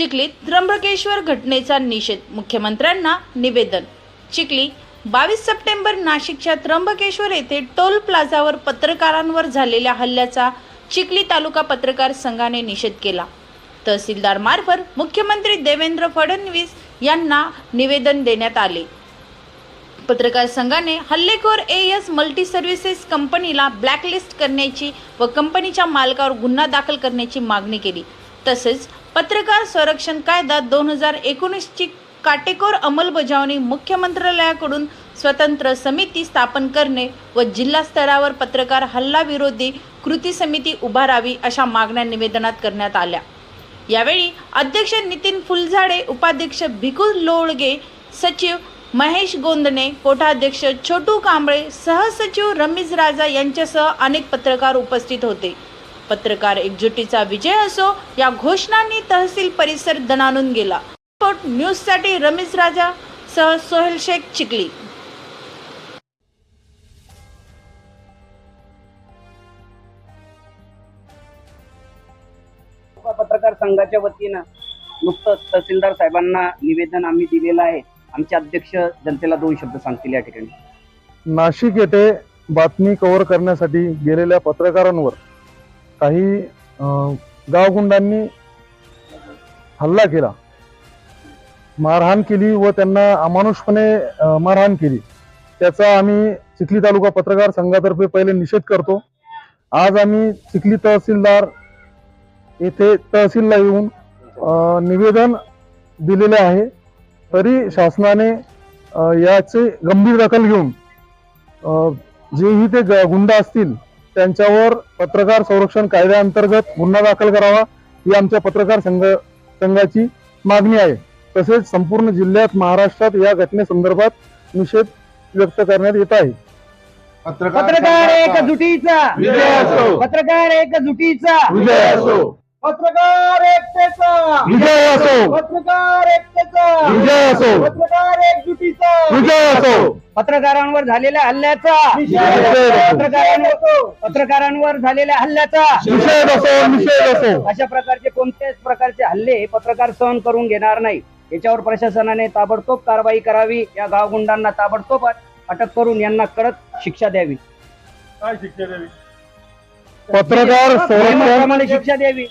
चिखलीत त्र्यंबकेश्वर घटनेचा निषेध. मुख्यमंत्र्यांना निवेदन. चिखली बावीस सप्टेंबर नाशिकच्या त्र्यंबकेश्वर येथे टोल प्लाझावर पत्रकारांवर झालेल्या हल्ल्याचा चिखली तालुका पत्रकार संघाने निषेध केला. तहसीलदार मार्फत मुख्यमंत्री देवेंद्र फडणवीस यांना निवेदन देण्यात आले. पत्रकार संघाने हल्लेखोर ए एस मल्टी सर्व्हिसेस कंपनीला ब्लॅकलिस्ट करण्याची व कंपनीच्या मालकावर गुन्हा दाखल करण्याची मागणी केली. तसेच पत्रकार संरक्षण कायदा दोन हजार एकोणीसची काटेकोर अंमलबजावणी मुख्यमंत्रालयाकडून स्वतंत्र समिती स्थापन करणे व जिल्हा स्तरावर पत्रकार हल्ला विरोधी कृती समिती उभारावी अशा मागण्या निवेदनात करण्यात आल्या. यावेळी अध्यक्ष नितीन फुलझाडे उपाध्यक्ष भिकू लोळगे सचिव महेश गोंदणे कोठाध्यक्ष छोटू कांबळे सहसचिव रमीज राजा यांच्यासह अनेक पत्रकार उपस्थित होते. पत्रकार एकजुटीचा विजय असो या घोषणांनी तहसील परिसर दणानून गेला. रिपोर्ट न्यूजसाठी रमीज राजा सह सोहेल शेख चिखली. पत्रकार संघाच्या वतीनं नुकतंच तहसीलदार साहेबांना निवेदन आम्ही दिलेलं आहे. आमचे अध्यक्ष जनतेला दोन शब्द सांगतील या ठिकाणी. नाशिक येथे बातमी कव्हर करण्यासाठी गेलेल्या पत्रकारांवर काही गावगुंडांनी हल्ला केला. मारहाण केली व त्यांना अमानुषपणे मारहाण केली. त्याचा आम्ही चिखली तालुका पत्रकार संघातर्फे पहिले निषेध करतो. आज आम्ही चिखली तहसीलदार येथे तहसीलला येऊन निवेदन दिलेले आहे. तरी शासनाने याचे गंभीर दखल घेऊन जेही ते ग- गुंड असतील त्यांच्यावर पत्रकार संरक्षण कायद्याअंतर्गत गुन्हा दाखल करावा ही आमच्या पत्रकार संघ संघाची मागणी आहे. तसेच संपूर्ण जिल्ह्यात महाराष्ट्रात या घटनेसंदर्भात निषेध व्यक्त करण्यात येत आहे. पत्रकार एकजुटीचा. विजय असो. पत्रकार एकजुटीचा. विजय असो. पत्रकार एकतेचा. विजय असो. पत्रकार एकतेचा. विजय असो. पत्रकार एकजुटीचा. विजय असो. पत्रकारांवर झालेल्या हल्ल्याचा. पत्रकारांवर पत्रकारांवर झालेल्या हल्ल्याचा. निषेध असो निषेध असो. अशा प्रकारचे कोणत्याच प्रकारचे हल्ले हे पत्रकार सहन करून घेणार नाही. याच्यावर प्रशासनाने ताबडतोब कारवाई करावी या गावगुंडांना ताबडतोब अटक करून यांना कडक शिक्षा द्यावी. पत्रकार संरक्षण नियमाप्रमाणे शिक्षा द्यावी.